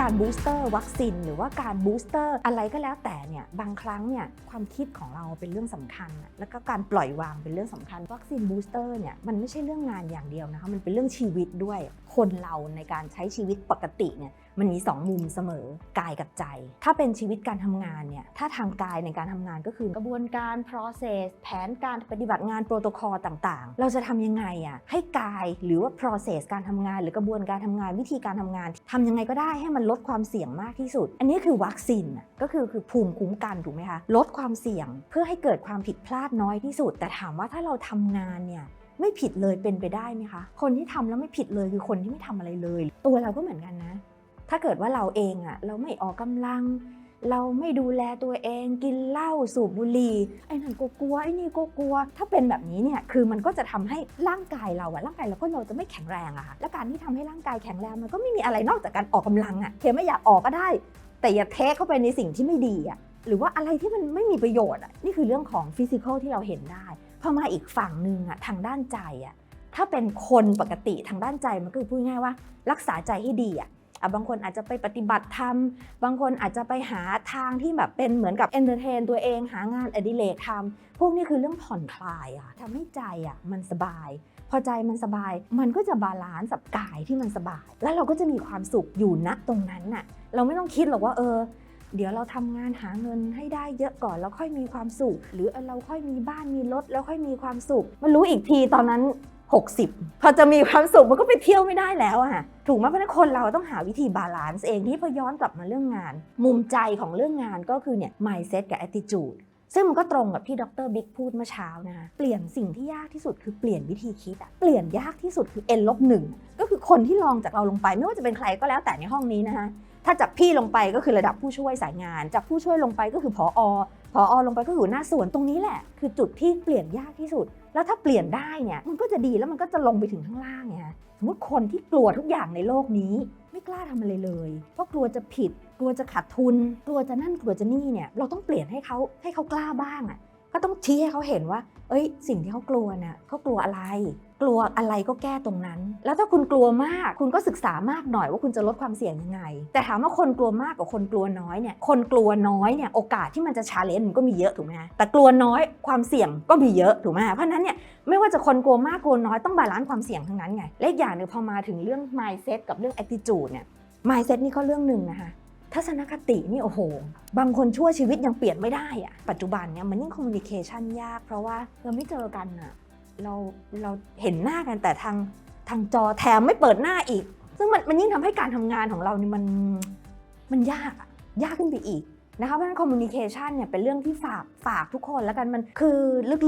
การบูสเตอร์วัคซีนหรือว่าการบูสเตอร์อะไรก็แล้วแต่เนี่ยบางครั้งเนี่ยความคิดของเราเป็นเรื่องสำคัญ แล้วก็การปล่อยวางเป็นเรื่องสำคัญ วัคซีนบูสเตอร์เนี่ยมันไม่ใช่เรื่องงานอย่างเดียวนะคะมันเป็นเรื่องชีวิตด้วยคนเราในการใช้ชีวิตปกติเนี่ยมันมี 2 มุมเสมอกายกับใจ ถ้าเป็นชีวิตการทำงานเนี่ยถ้าทางกายในการทำงานก็คือกระบวนการ process แผนการปฏิบัติงานโปรโตคอลต่างๆ เราจะทำยังไงอะให้กายหรือว่า process การทำงาน หรือกระบวนการทำงานวิธีการทำงานทำยังไงก็ได้ให้มันลดความเสี่ยงมากที่สุด อันนี้คือวัคซีนก็คือคือภูมิคุ้มกันถูกไหมคะลดความเสี่ยงเพื่อให้เกิดความผิดพลาดน้อยที่สุด แต่ถามว่าถ้าเราทำงานเนี่ยไม่ผิดเลยเป็นไปได้ไหมคะ คนที่ทำแล้วไม่ผิดเลยคือคนที่ไม่ทำอะไรเลย ตัวเราก็เหมือนกันนะ ถ้าเกิดว่าเราเองอะเราไม่ออกกำลัง เราไม่ดูแลตัวเองกินเหล้าสูบบุหรี่ไอ้นั่นก็กลัวไอ้นี่ก็กลัว ถ้าเป็นแบบนี้เนี่ยคือมันก็จะทำให้ร่างกายเราอะร่างกายเราก็เราจะไม่แข็งแรงอะค่ะและการที่ทำให้ร่างกายแข็งแรงมันก็ไม่มีอะไรนอกจากการออกกำลังอะเทไม่อยากออกก็ได้ แต่อย่าเทเข้าไปในสิ่งที่ไม่ดีอะหรือว่าอะไรที่มันไม่มีประโยชน์อะนี่คือเรื่องของฟิสิกอลที่เราเห็นได้พอมาอีกฝั่งหนึ่งอะทางด้านใจอะถ้าเป็นคนปกติทางด้านใจมันก็คือพูดง่ายว่า รักษาใจให้ดีอะอะ บางคนอาจจะไปปฏิบัติธรรม บางคนอาจจะไปหาทางที่แบบเป็นเหมือนกับเอนเตอร์เทนตัวเองหางานอดิเรกทำพวกนี้คือเรื่องผ่อนคลายอะทำให้ใจอะมันสบาย พอใจมันสบาย มันก็จะบาลานซ์กับกายที่มันสบาย แล้วเราก็จะมีความสุขอยู่ณตรงนั้นน่ะเราไม่ต้องคิดหรอกว่าเออเดี๋ยวเราทำงานหาเงินให้ได้เยอะก่อนแล้วค่อยมีความสุข หรือเออเราค่อยมีบ้านมีรถแล้วค่อยมีความสุขมารู้อีกทีตอนนั้น 60 พอจะมีความสุขมันก็ไปเที่ยวไม่ได้แล้วอะค่ะถูกไหมเพราะนั้นคนเราต้องหาวิธีบาลานซ์เองที่พอย้อนกลับมาเรื่องงาน มุมใจของเรื่องงานก็คือเนี่ย mindset กับ attitude ซึ่งมันก็ตรงกับที่ดรบิ๊กพูดเมื่อเช้านะคะเปลี่ยนสิ่งที่ยากที่สุดคือเปลี่ยนวิธีคิดอะเปลี่ยนยากที่สุดคือ n ลบหนึ่งก็คือคนที่ลองจากเราลงไป ไม่ว่าจะเป็นใครก็แล้วแต่ในห้องนี้นะคะถ้าจากพี่ลงไปก็คือระดับผู้ช่วยสายงาน จากผู้ช่วยลงไปก็คือพออพออลงไปก็คือหัวหน้าส่วนตรงนี้แหละ คือจุดที่เปลี่ยนยากที่สุด แล้วถ้าเปลี่ยนได้เนี่ยมันก็จะดีแล้วมันก็จะลงไปถึงข้างล่างไงสมมติคนที่กลัวทุกอย่างในโลกนี้ ไม่กล้าทำอะไรเลย เพราะกลัวจะผิด กลัวจะขาดทุน กลัวจะนั่นกลัวจะนี่เนี่ยเราต้องเปลี่ยนให้เขาให้เขากล้าบ้างอะ่ะก็ต้องชี้ให้เขาเห็นว่า เอ้ย สิ่งที่เขากลัวน่ะเขากลัวอะไร กลัวอะไรก็แก้ตรงนั้น แล้วถ้าคุณกลัวมาก คุณก็ศึกษามากหน่อยว่าคุณจะลดความเสี่ยงยังไง แต่ถามว่าคนกลัวมากกับคนกลัวน้อยเนี่ย คนกลัวน้อยเนี่ยโอกาสที่มันจะชาเลนจ์มันก็มีเยอะถูกไหมแต่กลัวน้อยความเสี่ยงก็มีเยอะถูกไหมเพราะนั้นเนี่ยไม่ว่าจะคนกลัวมากกลัวน้อยต้องบาลานซ์ความเสี่ยงทั้งนั้นไงและอย่างหนึ่งพอมาถึงเรื่อง mindset กับเรื่อง attitude เนี่ย mindset นี่ก็เรื่องหนึ่งนะคะทัศนคตินี่โอ้โห บางคนชั่วชีวิตยังเปลี่ยนไม่ได้อะปัจจุบันเนี่ยมันยิ่งคอมมูนิเคชันยากเพราะว่าเราไม่เจอกันอะ เราเราเห็นหน้ากันแต่ทางทางจอแถมไม่เปิดหน้าอีก ซึ่งมันมันยิ่งทำให้การทำงานของเรานี่มันมันยากอะยากขึ้นไปอีกนะคะเพราะฉะนั้นคอมมูนิเคชันเนี่ยเป็นเรื่องที่ฝากฝากทุกคนแล้วกันมันคือ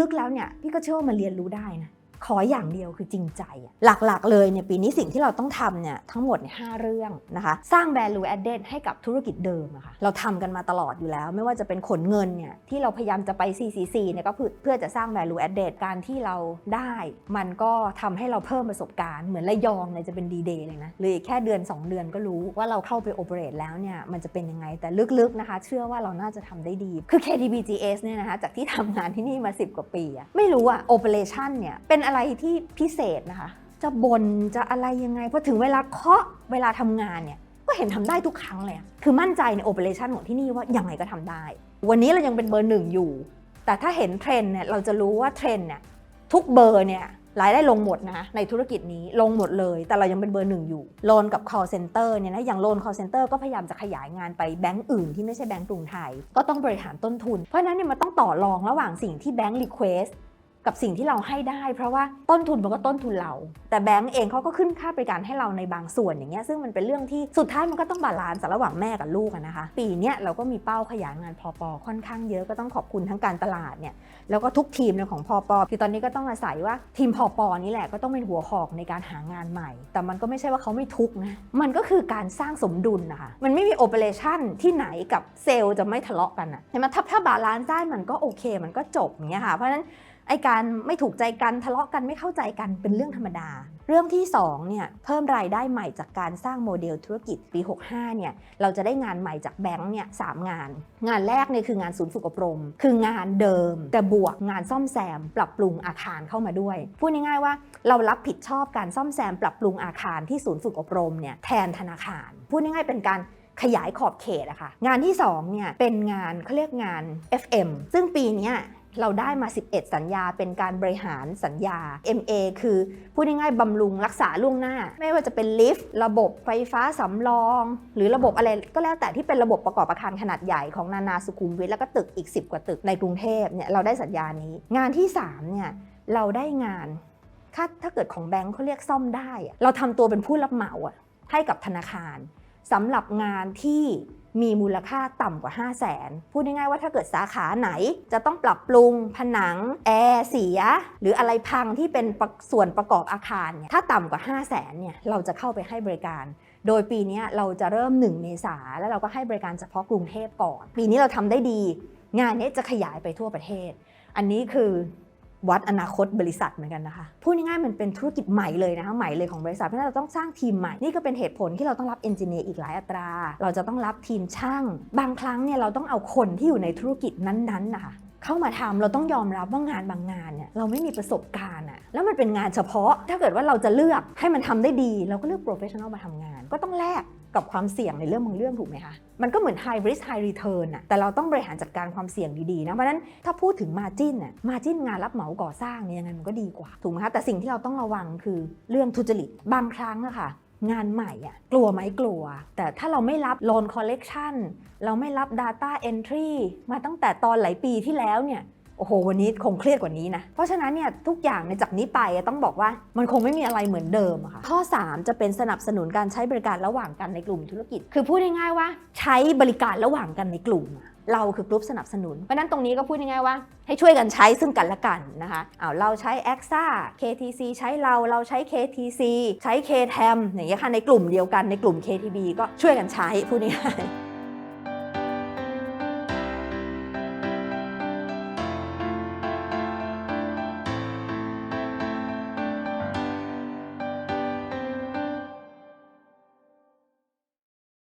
ลึกๆแล้วเนี่ยพี่ก็เชื่อว่ามันเรียนรู้ได้นะ ขออย่างเดียวคือจริงใจ หลักๆ เลยเนี่ยปีนี้สิ่งที่เราต้องทำเนี่ยทั้งหมดเนี่ยหเรื่องนะคะ สร้าง value added ให้กับธุรกิจเดิมอะค่ะเราทำกันมาตลอดอยู่แล้ว ไม่ว่าจะเป็นขนเงินเนี่ยที่เราพยายามจะไป CCC เนี่ยก็เพื่อเพื่อจะสร้าง value added การที่เราได้ มันก็ทำให้เราเพิ่มประสบการณ์เหมือนระยองเนี่ยจะเป็นดีเดย์เลยนะเลยแค่เดือน 2 เดือนก็รู้ว่าเราเข้าไป operate แล้วเนี่ยมันจะเป็นยังไงแต่ลึกๆนะคะ เชื่อว่าเราน่าจะทำได้ดี คือ KTBGS เนี่ยนะคะจากที่ทำงานที่นี่มา 10 กว่าปีอะไม่รู้อะ operation เนี่ยเป็นอะไระไรที่พิเศษนะคะ จะบนจะอะไรยังไงพอถึงเวลาเคาะเวลาทำงานเนี่ยก็เห็นทำได้ทุกครั้งเลย คือมั่นใจในโอเปอเรชันของที่นี่ว่ายังไงก็ทำได้ วันนี้เรายังเป็นเบอร์หนึ่งอยู่ แต่ถ้าเห็นเทรนด์เนี่ยเราจะรู้ว่าเทรนด์เนี่ยทุกเบอร์เนี่ยรายได้ลงหมดนะในธุรกิจนี้ลงหมดเลย แต่เรายังเป็นเบอร์หนึ่งอยู่โลนกับ call center เนี่ยนะอย่างโลน call center ก็พยายามจะขยายงานไปแบงก์อื่นที่ไม่ใช่แบงก์กรุงไทย ก็ต้องบริหารต้นทุน เพราะฉะนั้นเนี่ยมันต้องต่อรองระหว่างสิ่งที่แบงก์รีเควส กับสิ่งที่เราให้ได้ เพราะว่าต้นทุนมันก็ต้นทุนเรา แต่แบงก์เองเขาก็ขึ้นค่าบริการให้เราในบางส่วนอย่างเงี้ยซึ่งมันเป็นเรื่องที่สุดท้ายมันก็ต้องบาลานซ์ระหว่างแม่กับลูกนะคะ ปีเนี้ยเราก็มีเป้าขยายงานพอปอค่อนข้างเยอะก็ต้องขอบคุณทั้งการตลาดเนี่ยแล้วก็ทุกทีมของพอปอคือตอนนี้ก็ต้องอาศัยว่าทีมพอปอนี่แหละก็ต้องเป็นหัวหอกในการหางานใหม่ แต่มันก็ไม่ใช่ว่าเขาไม่ทุกนะมันก็คือการสร้างสมดุลนะคะมันไม่มีโอเปอเรชั่นที่ไหนกับเซลล์จะไม่ทะเลาะกันอะเห็นไหมถ้าถ้าบาลานซ์ได้มันก็โอเค มันก็จบอย่างเงี้ยค่ะเพราะฉะนั้น ไอการไม่ถูกใจกันทะเลาะกันไม่เข้าใจกันเป็นเรื่องธรรมดา เรื่องที่2เนี่ยเพิ่มรายได้ใหม่จากการสร้างโมเดลธุรกิจปี 65เนี่ยเราจะได้งานใหม่จากแบงค์เนี่ยสามงาน งานแรกเนี่ยคืองานศูนย์ฝึกอบรม คืองานเดิม แต่บวกงานซ่อมแซม ปรับปรุงอาคารเข้ามาด้วย พูดง่ายๆว่าเรารับผิดชอบการซ่อมแซม ปรับปรุงอาคารที่ศูนย์ฝึกอบรมเนี่ยแทนธนาคาร พูดง่ายๆเป็นการขยายขอบเขตอะค่ะ งานที่2เนี่ยเป็นงานเขาเรียกงาน FM ซึ่งปีเนี้ย เราได้มา 11 สัญญาเป็นการบริหารสัญญา MA คือพูดง่ายๆบำรุงรักษาล่วงหน้า ไม่ว่าจะเป็นลิฟต์ระบบไฟฟ้าสำรอง หรือระบบอะไรก็แล้วแต่ที่เป็นระบบประกอบอาคารขนาดใหญ่ของนานาสุขุมวิทแล้วก็ตึกอีก 10 กว่าตึกในกรุงเทพเนี่ยเราได้สัญญานี้ งานที่3เนี่ยเราได้งานถ้าถ้าเกิดของแบงค์เขาเรียกซ่อมได้ เราทำตัวเป็นผู้รับเหมาอะให้กับธนาคารสำหรับงานที่ มีมูลค่าต่ำกว่า 5 0 0แสนพูดง่ายๆว่าถ้าเกิดสาขาไหน จะต้องปรับปรุงผนัง แอร์เสีย หรืออะไรพังที่เป็นปส่วนประกอบอาคารเนี่ยถ้าต่ำกว่า 5 0 0แสนเนี่ยเราจะเข้าไปให้บริการ โดยปีนี้เราจะเริ่ม 1 เมษาแล้วเราก็ให้บริการเฉพาะกรุงเทพก่อน ปีนี้เราทำได้ดี งานนี้จะขยายไปทั่วประเทศ อันนี้คือ วัดอนาคตบริษัทเหมือนกันนะคะพูดง่ายๆมันเป็นธุรกิจใหม่เลยนะคะใหม่เลยของบริษัทเพราะฉะนั้นเราต้องสร้างทีมใหม่นี่ก็เป็นเหตุผลที่เราต้องรับเอนจิเนียร์อีกหลายอัตรา เราจะต้องรับทีมช่าง บางครั้งเนี่ยเราต้องเอาคนที่อยู่ในธุรกิจนั้นๆนะคะเข้ามาทำเราต้องยอมรับว่างานบางงานเนี่ยเราไม่มีประสบการณ์อะแล้วมันเป็นงานเฉพาะ ถ้าเกิดว่าเราจะเลือกให้มันทำได้ดี เราก็เลือกโปรเฟชชั่นอลมาทำงาน ก็ต้องแลก กับความเสี่ยงในเรื่องบางเรื่องถูกไหมคะ มันก็เหมือน high risk high return อะแต่เราต้องบริหารจัดการความเสี่ยงดีๆนะ เพราะฉะนั้นถ้าพูดถึง margin น่ะ margin งานรับเหมาก่อสร้างเนี่ยยังไงมันก็ดีกว่า ถูกไหมคะ แต่สิ่งที่เราต้องระวังคือเรื่องทุจริต บางครั้งอะค่ะงานใหม่อะกลัวไหมกลัว แต่ถ้าเราไม่รับ loan collection เราไม่รับ data entry มาตั้งแต่ตอนหลายปีที่แล้วเนี่ย โอ้โห วันนี้คงเครียดกว่านี้นะ เพราะฉะนั้นเนี่ยทุกอย่างในจากนี้ไปต้องบอกว่ามันคงไม่มีอะไรเหมือนเดิมอะค่ะ ข้อ 3 จะเป็นสนับสนุนการใช้บริการระหว่างกันในกลุ่มธุรกิจ คือพูดง่ายๆว่าใช้บริการระหว่างกันในกลุ่ม เราคือกลุ่มสนับสนุน เพราะนั้นตรงนี้ก็พูดง่ายๆว่า ให้ช่วยกันใช้ซึ่งกันและกันนะคะอ้าวเราใช้ a x a KTC ใช้เรา เราใช้ KTC ใช้ KTM อย่างเงี้ยค่ะในกลุ่มเดียวกันในกลุ่ม KTB ก็ช่วยกันใช้พูดง่ายๆ